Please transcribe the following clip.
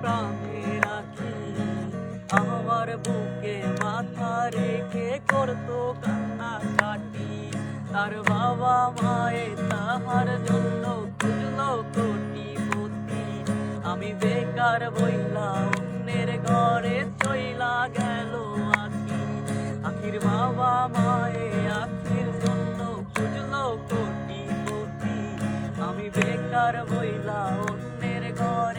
প্রাণে রাখি। আমার বুকে মাথা রেখে করতো কান্না কাটি। তার বাবা মায়ে তাহার জন্য খুঁজলো কোটিপতি। আমি বেকার বইলা অন্যের ঘরে চইলা গেল আখি। আখির বাবা মায়ে আখির জন্য খুঁজলো কোটিপতি। আমি বেকার বইলা